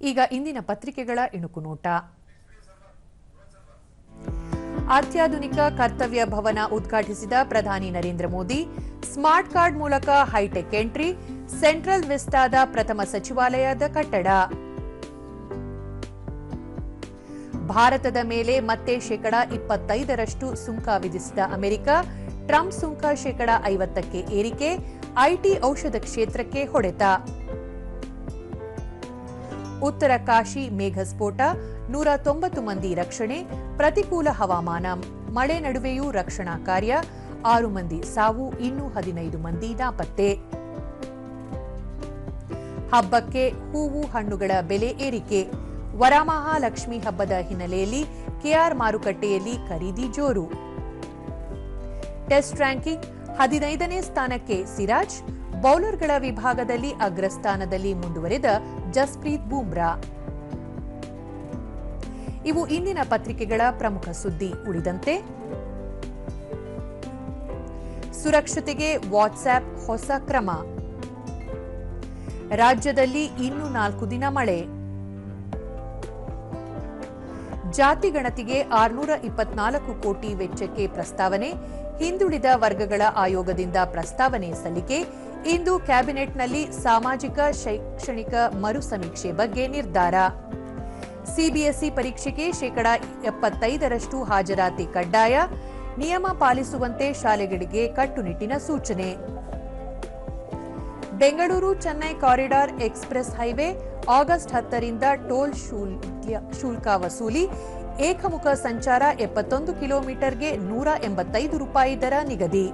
ಈಗ ಇಂದಿನ ಪತ್ರಿಕೆಗಳ ಇಣುಕು ನೋಟ ಅತ್ಯಾಧುನಿಕ ಕರ್ತವ್ಯ ಭವನ ಉದ್ಘಾಟಿಸಿದ ಪ್ರಧಾನಿ ನರೇಂದ್ರ ಮೋದಿ, ಸ್ಮಾರ್ಟ್ ಕಾರ್ಡ್ ಮೂಲಕ ಹೈಟೆಕ್ ಎಂಟ್ರಿ, ಸೆಂಟ್ರಲ್ ವಿಸ್ತಾದ ಪ್ರಥಮ ಸಚಿವಾಲಯದ ಕಟ್ಟಡ. ಭಾರತದ ಮೇಲೆ ಮತ್ತೆ ಶೇಕಡ ಇಪ್ಪತ್ತೈದರಷ್ಟು ಸುಂಕ ವಿಧಿಸಿದ ಅಮೆರಿಕ, ಟ್ರಂಪ್ ಸುಂಕ ಶೇಕಡ ಐವತ್ತಕ್ಕೆ ಏರಿಕೆ ಐಟಿ ಔಷಧ ಕ್ಷೇತ್ರಕ್ಕೆ ಹೊಡೆತ. ಉತ್ತರ ಕಾಶಿ ಮೇಘಸ್ಫೋಟ, ನೂರ ತೊಂಬತ್ತು ಮಂದಿ ರಕ್ಷಣೆ, ಪ್ರತಿಕೂಲ ಹವಾಮಾನ, ಮಳೆ ನಡುವೆಯೂ ರಕ್ಷಣಾ ಕಾರ್ಯ, ಆರು ಮಂದಿ ಸಾವು, ಇನ್ನೂ ಹದಿನೈದು ಮಂದಿ ನಾಪತ್ತೆ. ಹಬ್ಬಕ್ಕೆ ಹೂವು ಹಣ್ಣುಗಳ ಬೆಲೆ ಏರಿಕೆ. ವರಮಹಾಲಕ್ಷ್ಮಿ ಹಬ್ಬದ ಹಿನ್ನೆಲೆಯಲ್ಲಿ ಕೆಆರ್ ಮಾರುಕಟ್ಟೆಯಲ್ಲಿ ಖರೀದಿ ಜೋರು. ಟೆಸ್ಟ್ ರ್ಯಾಂಕಿಂಗ್ ಹದಿನೈದನೇ ಸ್ಥಾನಕ್ಕೆ ಸಿರಾಜ್ ಬೌಲರ್ಗಳ ವಿಭಾಗದಲ್ಲಿ ಅಗ್ರಸ್ಥಾನದಲ್ಲಿ ಮುಂದುವರೆದ ಜಸ್ಪ್ರೀತ್ ಬೂಮ್ರಾ. ಇವು ಇಂದಿನ ಪತ್ರಿಕೆಗಳ ಪ್ರಮುಖ ಸುದ್ದಿ ಉಳಿದಂತೆ, ಸುರಕ್ಷತೆಗೆ ವಾಟ್ಸ್ಆಪ್ ಹೊಸ ಕ್ರಮ. ರಾಜ್ಯದಲ್ಲಿ ಇನ್ನು ನಾಲ್ಕು ದಿನ ಮಳೆ. ಜಾತಿ ಗಣತಿಗೆ ಆರ್ನೂರ ಇಪ್ಪತ್ನಾಲ್ಕು ಕೋಟಿ ವೆಚ್ಚಕ್ಕೆ ಪ್ರಸ್ತಾವನೆ. ಹಿಂದುಳಿದ ವರ್ಗಗಳ ಆಯೋಗದಿಂದ ಪ್ರಸ್ತಾವನೆ ಸಲ್ಲಿಕೆ. ಇಂದು ಕ್ಯಾಬಿನೆಟ್ನಲ್ಲಿ ಸಾಮಾಜಿಕ, ಶೈಕ್ಷಣಿಕ ಮರು ಸಮೀಕ್ಷೆ ಬಗ್ಗೆ ನಿರ್ಧಾರ. ಸಿಬಿಎಸ್ಇ ಪರೀಕ್ಷೆಗೆ ಶೇಕಡಾ ಎಪ್ಪತ್ತೈದರಷ್ಟು ಹಾಜರಾತಿ ಕಡ್ಡಾಯ. ನಿಯಮ ಪಾಲಿಸುವಂತೆ ಶಾಲೆಗಳಿಗೆ ಕಟ್ಟುನಿಟ್ಟಿನ ಸೂಚನೆ. Bengaluru Chennai corridor express highway August ಹತ್ತರಿಂದ ಟೋಲ್ ಶುಲ್ಕ ವಸೂಲಿ. ಏಕಮುಖ ಸಂಚಾರ ಎಪ್ಪತ್ತೊಂದು ಕಿಲೋಮೀಟರ್ಗೆ ನೂರ ಎಂಬತ್ತೈದು ರೂಪಾಯಿ ದರ ನಿಗದಿ.